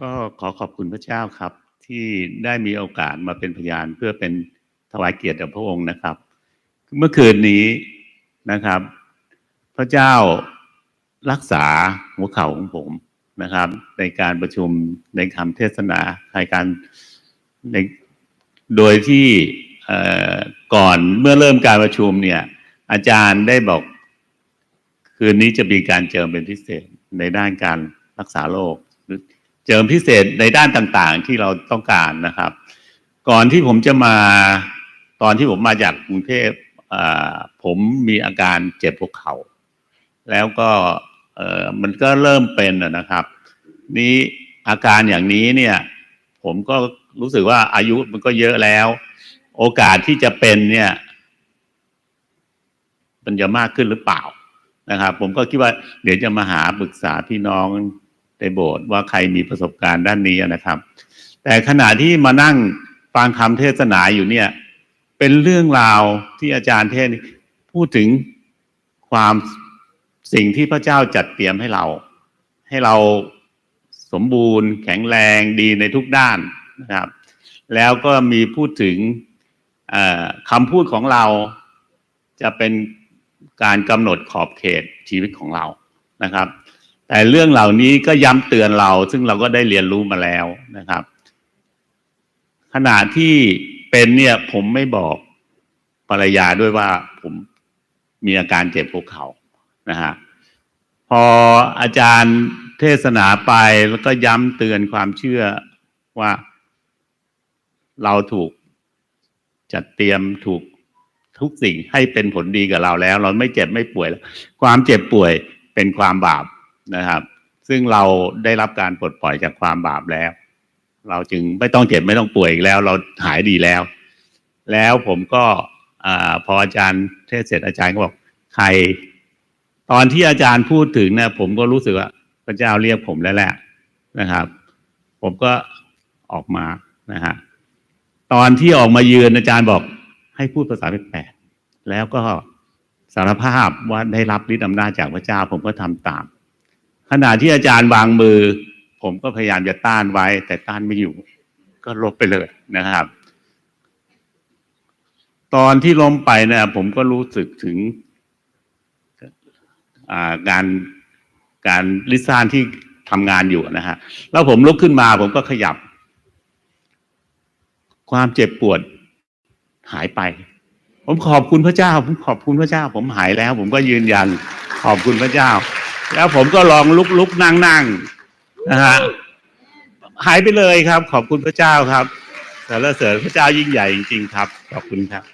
ก็ขอขอบคุณพระเจ้าครับ ที่ได้มีโอกาสมาเป็นพยานเพื่อเป็นถวายเกียรติแด่พระองค์นะครับ เมื่อคืนนี้นะครับ พระเจ้ารักษาหัวเข่าของผมนะครับ ในการประชุมในคำเทศนาในการในโดยที่ก่อนเมื่อเริ่มการประชุมเนี่ย อาจารย์ได้บอก คืนนี้จะมีการเจิมเป็นพิเศษในด้านการรักษาโรคหรื เจิมพิเศษในด้านต่างๆ ที่เราต้องการนะครับ ก่อนที่ผมจะมาตอนที่ผมมาจากกรุงเทพอ่าผมมีอาการเจ็บหัวเข่าแล้วก็เออมันก็เริ่มเป็นนะครับ นี้อาการอย่างนี้เนี่ย ผมก็รู้สึกว่าอายุมันก็เยอะแล้ว โอกาสที่จะเป็นเนี่ย มันจะมากขึ้นหรือเปล่านะครับ ผมก็คิดว่าเดี๋ยวจะมาหาปรึกษาพี่น้อง ในโบสถ์ว่าใครมีประสบการณ์ด้านนี้นะครับ แต่ขณะที่มานั่งฟังคำเทศนาอยู่เนี่ย เป็นเรื่องราวที่อาจารย์เทศพูดถึงความสิ่งที่พระเจ้าจัดเตรียมให้เรา ให้เราสมบูรณ์ แข็งแรงดีในทุกด้านนะครับ แล้วก็มีพูดถึงคำพูดของเราจะเป็นการกำหนดขอบเขตชีวิตของเรานะครับ แต่เรื่องเหล่านี้ก็ย้ำเตือนเรา ซึ่งเราก็ได้เรียนรู้มาแล้วนะครับ ขณะที่เป็นเนี่ย ผมไม่บอกภรรยาด้วยว่าผมมีอาการเจ็บหัวเข่านะฮะพออาจารย์เทศนาไปแล้วก็ย้ำเตือนความเชื่อว่าเราถูกจัดเตรียมถูกทุกสิ่งให้เป็นผลดีกับเราแล้ว เราไม่เจ็บไม่ป่วยแล้ว ความเจ็บป่วยเป็นความบาป นะครับ ซึ่งเราได้รับการปลดปล่อยจากความบาปแล้ว เราจึงไม่ต้องเจ็บไม่ต้องป่วยอีกแล้ว เราหายดีแล้ว แล้วผมก็อพออาจารย์เทศเสร็จอาจารย์ก็บอกใคร ตอนที่อาจารย์พูดถึงนี่ยผมก็รู้สึกว่าพระเจ้าเรียกผมแล้วแหละนะครับ ผมก็ออกมานะฮะตอนที่ออกมายืนอาจารย์บอกให้พูดภาษาแปลกๆแล้วก็สารภาพว่าได้รับฤทธิ์อำนาจจากพระเจ้าผมก็ทำตาม ขณะที่อาจารย์วางมือ ผมก็พยายามจะต้านไว้ แต่ต้านไม่อยู่ ก็ลบไปเลยนะครับ ตอนที่ล้มไปเนี่ยผมก็รู้สึกถึงาการการลิซ่านที่ทำงานอยู่นะฮะแล้วผมลุกขึ้นมาผมก็ขยับ ความเจ็บปวดหายไป ผมขอบคุณพระเจ้า ผมขอบคุณพระเจ้า ผมหายแล้ว ผมก็ยืนยัน ขอบคุณพระเจ้า แล้วผมก็ลองลุกลุกนั่งนั่งนะฮะหายไปเลยครับ ขอบคุณพระเจ้าครับสรรเสริญพระเจ้ายิ่งใหญ่จริงๆครับ ขอบคุณครับ